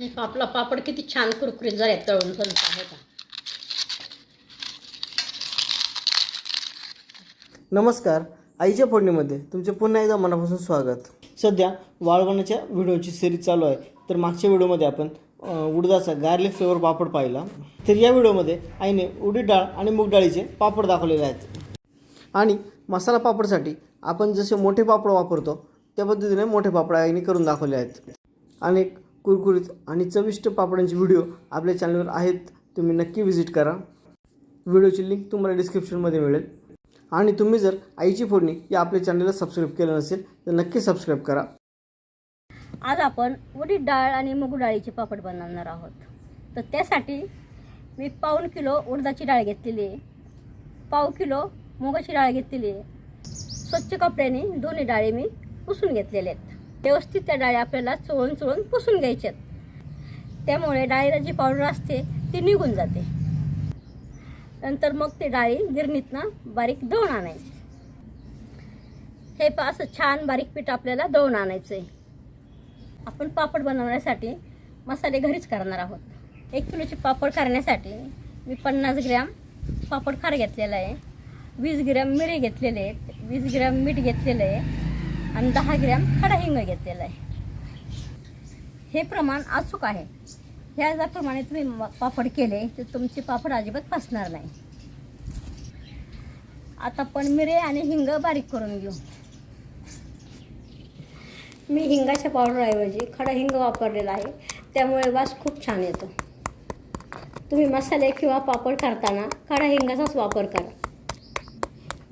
हे आपला पापड किती छान कुरकुरीत झाले तळून बनत आहे का नमस्कार आईच्या फोडणीमध्ये तुमचे पुन्हा एकदा मनापासून स्वागत. सध्या वाळवणाच्या व्हिडिओची सिरीज चालू आहे. तर मागच्या व्हिडिओमध्ये आपण उडदाचा गार्लिक फ्लेवर पापड पाहिला. तर या व्हिडिओमध्ये आईने उडीद डाळ आणि मूग डाळीचे पापड दाखवलेले आहेत. आणि मसाला पापडसाठी आपण जसे मोठे पापड वापरतो त्या पद्धतीने मोठे पापड आईने करून दाखवले आहेत. अनेक कुरकुरीत आणि चविष्ट पापडांचे व्हिडिओ आपल्या चॅनलवर आहेत तुम्ही नक्की व्हिजिट करा. व्हिडिओची लिंक तुम्हाला डिस्क्रिप्शनमध्ये मिळेल. आणि तुम्ही जर आईची फोडणी या आपल्या चॅनलला सबस्क्राईब केलं नसेल तर नक्की सबस्क्राईब करा. आज आपण उडीद डाळ आणि मूग डाळीचे पापड बनवणार आहोत. तर त्यासाठी मी पाऊन किलो उडदाची डाळ घेतलेली आहे. पाव किलो मुगाची डाळ घेतलेली आहे. स्वच्छ कपड्याने दोन्ही डाळी मी पुसून घेतलेल्या आहेत. व्यवस्थित त्या डाळी आपल्याला चोळून चोळून पुसून घ्यायच्यात. त्यामुळे डाळीला जी पावडर असते ती निघून जाते. नंतर मग ते डाळी गिरणीतनं बारीक दळून आणायची. हे पा असं छान बारीक पीठ आपल्याला दळून आणायचं आहे आपण पापड बनवण्यासाठी मसाले घरीच करणार आहोत. एक किलोचे पापड करण्यासाठी मी पन्नास ग्रॅम पापड खार घेतलेला आहे. वीस ग्रॅम मिरे घेतलेले आहेत. वीस ग्रॅम मीठ घेतलेलं आहे. आणि दहा ग्रॅम खडा हिंग घेतलेला आहे. हे प्रमाण अचूक आहे. ह्या ज्याप्रमाणे तुम्ही म- पापड केले तर तुमचे पापड अजिबात फसणार नाही. आता पण मिरे आणि हिंग बारीक करून घेऊ. मी हिंगाच्या पावडरऐवजी खडा हिंग वापरलेला आहे. त्यामुळे वास खूप छान येतो. तुम्ही मसाले किंवा पापड करताना खडा हिंगाचाच वापर करा.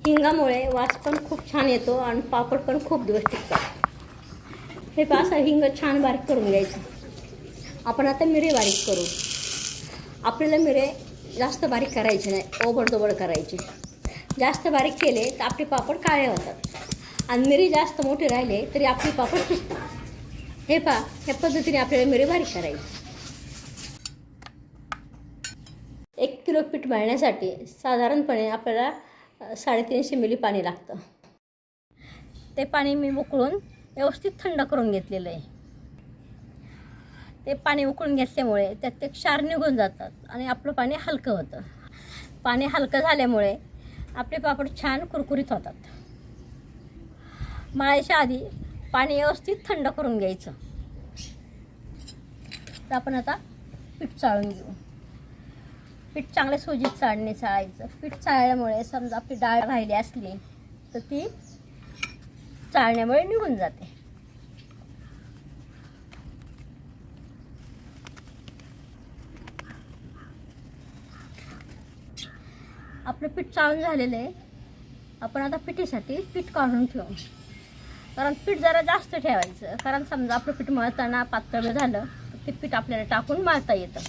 हिंगामुळे वास पण खूप छान येतो आणि पापड पण खूप दिवस टिकतात. हे पहा हिंग छान बारीक करून घ्यायचं. आपण आता मिरे बारीक करू. आपल्याला मिरे जास्त बारीक करायचे नाही ओबडदोबड करायचे. जास्त बारीक केले तर आपले पापड काळे होतात. आणि मिरी जास्त मोठे राहिले तरी आपले पापड शिजतात हे पहा ह्या पद्धतीने आपल्याला मिरी बारीक करायची. एक किलो पीठ मळण्यासाठी साधारणपणे आपल्याला साडेतीनशे मिली पाणी लागतं. ते पाणी मी उकळून व्यवस्थित थंड करून घेतलेलं आहे. ते पाणी उकळून घेतल्यामुळे त्यात ते क्षार निघून जातात आणि आपलं पाणी हलकं होतं. पाणी हलकं झाल्यामुळे आपले पापड छान कुरकुरीत होतात. मळायच्या आधी पाणी व्यवस्थित थंड करून घ्यायचं. तर आपण आता पीठ चाळून घेऊ. पीठ चांगलं सोजीत चाळणे चाळायचं. पीठ चाळल्यामुळे समजा आपली डाळ राहिली असली तर ती चाळण्यामुळे निघून जाते. आपलं पीठ चाळून झालेलं आहे. आपण आता पिठीसाठी पीठ काढून ठेवू. कारण पीठ जरा जास्त ठेवायचं. कारण समजा आपलं पीठ मळताना पातळ झालं तर ते पीठ आपल्याला टाकून मळता येतं.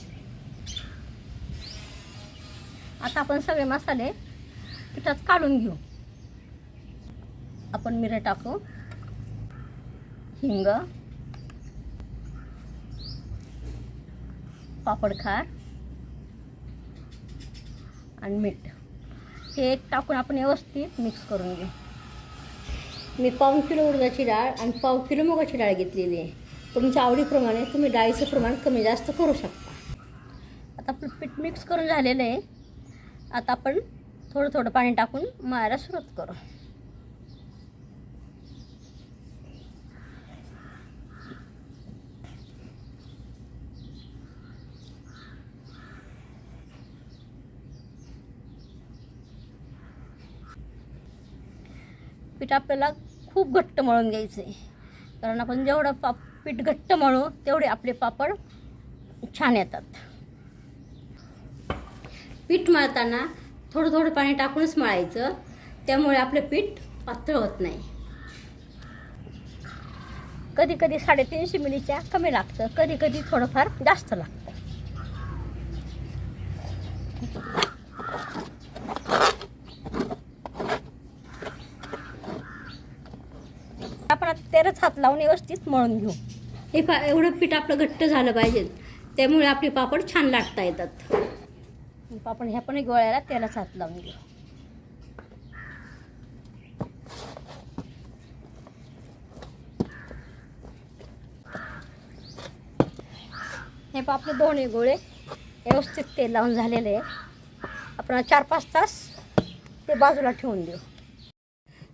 आता आपण सगळे मसाले पिठात काढून घेऊ. आपण मिरं टाकू. हिंग. पापड खार. आणि मीठ. हे टाकून आपण व्यवस्थित मिक्स करून घेऊ. मी पाव किलो उडदाची डाळ आणि पाव किलो मुगाची डाळ घेतलेली आहे. तुमच्या आवडीप्रमाणे तुम्ही डाळीचं प्रमाण कमी जास्त करू शकता. आता पीठ मिक्स करून झालेलं आहे. आता आपण थोडं थोडं पाणी टाकून मळायला सुरुवात करू. पीठ आपल्याला खूप घट्ट मळून घ्यायचं आहे कारण आपण जेवढं पाप पीठ घट्ट मळू तेवढे आपले पापड छान येतात. पीठ मळताना थोडं थोडं पाणी टाकूनच मळायचं. त्यामुळे आपलं पीठ पातळ होत नाही. कधी कधी साडेतीनशे मिलीच्या कमी लागतं. कधी कधी थोडंफार जास्त लागतं. आपण आता तेरच हात लावून व्यवस्थित मळून घेऊ. हे पा एवढं पीठ आपलं घट्ट झालं पाहिजे. त्यामुळे आपले पापड छान लाटता येतात. आपण ह्या पण गोळ्याला तेलाच हात लावून घेऊ. हे पा आपले दोन्ही गोळे व्यवस्थित तेल लावून झालेले आहे. आपण चार पाच तास ते बाजूला ठेवून देऊ.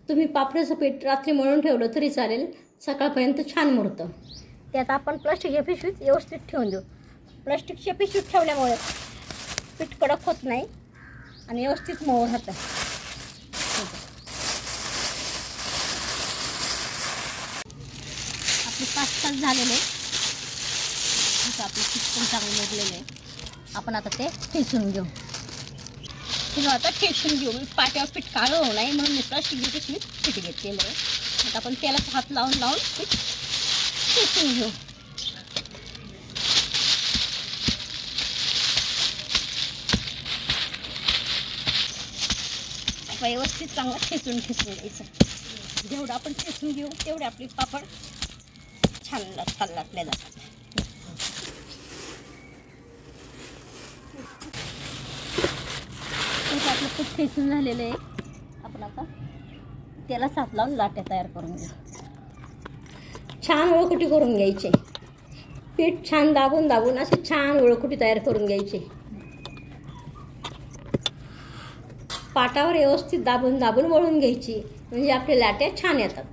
तुम्ही पापडाचं पीठ रात्री मळून ठेवलं तरी चालेल. सकाळपर्यंत छान मुरतं. त्यात आपण प्लास्टिकच्या पिशवीत व्यवस्थित ठेवून देऊ. प्लास्टिकच्या पिशवीत ठेवल्यामुळे पीठ कडक होत नाही आणि व्यवस्थित मऊ राहतं. आपले पाच तास झालेले. आता आपलं पीठ पण चांगलं मुरलेलं आहे. आपण आता ते ठेचून घेऊ. किंवा आता ठेचून घेऊ. मी पाट्यावर पीठ काळं होऊ नये म्हणून मी प्लास्टिकची पिशवीत पीठ घेतलेलं आहे आता आपण त्याला हात लावून लावून पीठ ठेचून घेऊ. व्यवस्थित चांगलं ठेचून ठेचून घ्यायचं. जेवढं आपण ठेचून घेऊ तेवढे आपले पापड छान छान लागले जातात. आपलं खूप ठेचून झालेलं आहे. आपण आता त्याला साथ लावून लाट्या तयार करून घेऊ. छान ओळखुटी करून घ्यायचे. पीठ छान दाबून दाबून असे छान ओळखुटी तयार करून घ्यायचे. पाटावर व्यवस्थित दाबून दाबून वळून घ्यायची. म्हणजे आपल्या लाट्या छान येतात.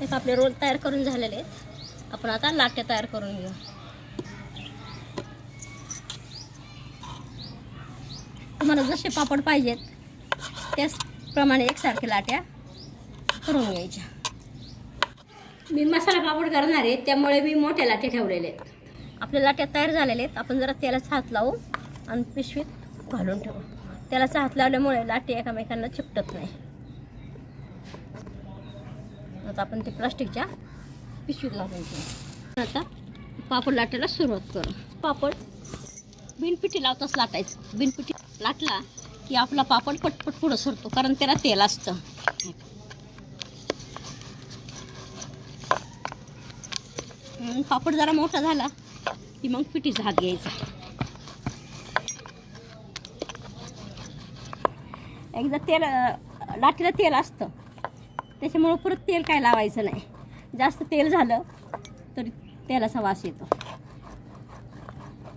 हे आपले रोल तयार करून झालेले आहेत. आपण आता लाट्या तयार करून घेऊ. तुम्हाला जसे पापड पाहिजेत त्याचप्रमाणे एकसारखे लाट्या करून घ्यायच्या. मी मसाला पापड करणार आहे त्यामुळे मी मोठ्या लाट्या ठेवलेल्या आहेत. आपल्या लाट्या तयार झालेल्या आहेत. आपण जरा तेलाचा हात लावू आणि पिशवीत घालून ठेवू. त्यालाच हात लावल्यामुळे लाटी एकामेकांना चिपटत नाही. आता आपण ते प्लास्टिकच्या पिशवीत घालून आता पापड लाटायला सुरुवात करू. पापड बिनपिठी लावताच लाटायचं. बिनपिठी लाटला की आपला पापड पटपट पुढं सरतो कारण त्याला तेल असतं. पापड जरा मोठा झाला की मग पिठीचा हात घ्यायचा. एकदा तेल लाटीला तेल असतं. त्याच्यामुळं परत तेल काय लावायचं नाही. जास्त तेल झालं तरी तेलाचा वास येतो.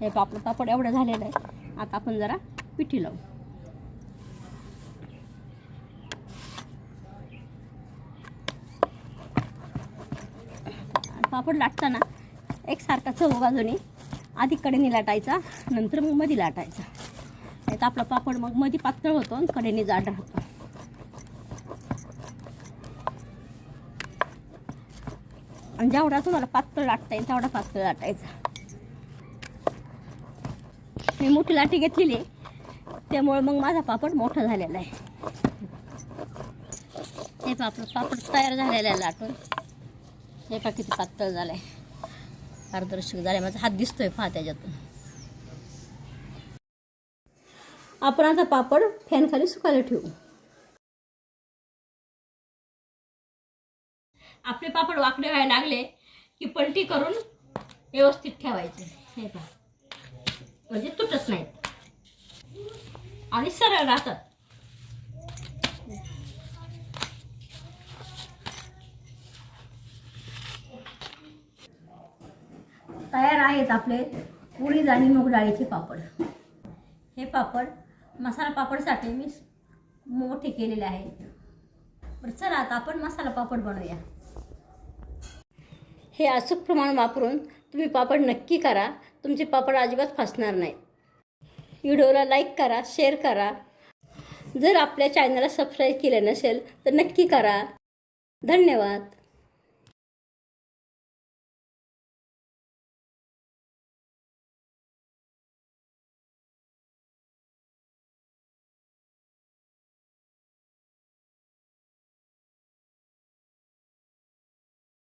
हे पापड पापड एवढं झालेलं आहे. आता आपण जरा पिठी लावू. पापड लाटताना एकसारखा चव बाजूने आधी कडेने लाटायचा नंतर मग मधी लाटायचा. नाही तर आपला पापड मग मध्ये पातळ होतो आणि कडेने जाड राहतो. आणि जेवढा तुम्हाला पातळ लाटता येईल तेवढा पातळ लाटायचा. मी मोठी लाटी घेतलेली आहे. त्यामुळे मग माझा पापड मोठा झालेला आहे. हे पापड पापड तयार झालेलं आहे लाटून. हे पा किती पातळ झालं आहे पारदर्शक झालं माझा हात दिसतोय पहा त्याच्यातून. आपण आता पापड फॅनखाली सुकायला ठेवू. आपले पापड वाकडे व्हायला लागले की पलटी करून व्यवस्थित ठेवायचे. हे पहा. म्हणजे तुटत नाहीत. आणि सरळ राहतात. तयार आहेत आपले उडीद आणि मूग डाळीचे पापड. हे पापड मसाला पापडसाठी मी मोठे केलेले आहेत बरं चला आता आपण मसाला पापड बनवूया. हे अचूक प्रमाण वापरून तुम्ही पापड नक्की करा. तुमचे पापड अजिबात फसणार नाहीत व्हिडिओला लाईक करा शेअर करा. जर आपल्या चॅनलला सबस्क्राईब केलं नसेल तर नक्की करा. धन्यवाद.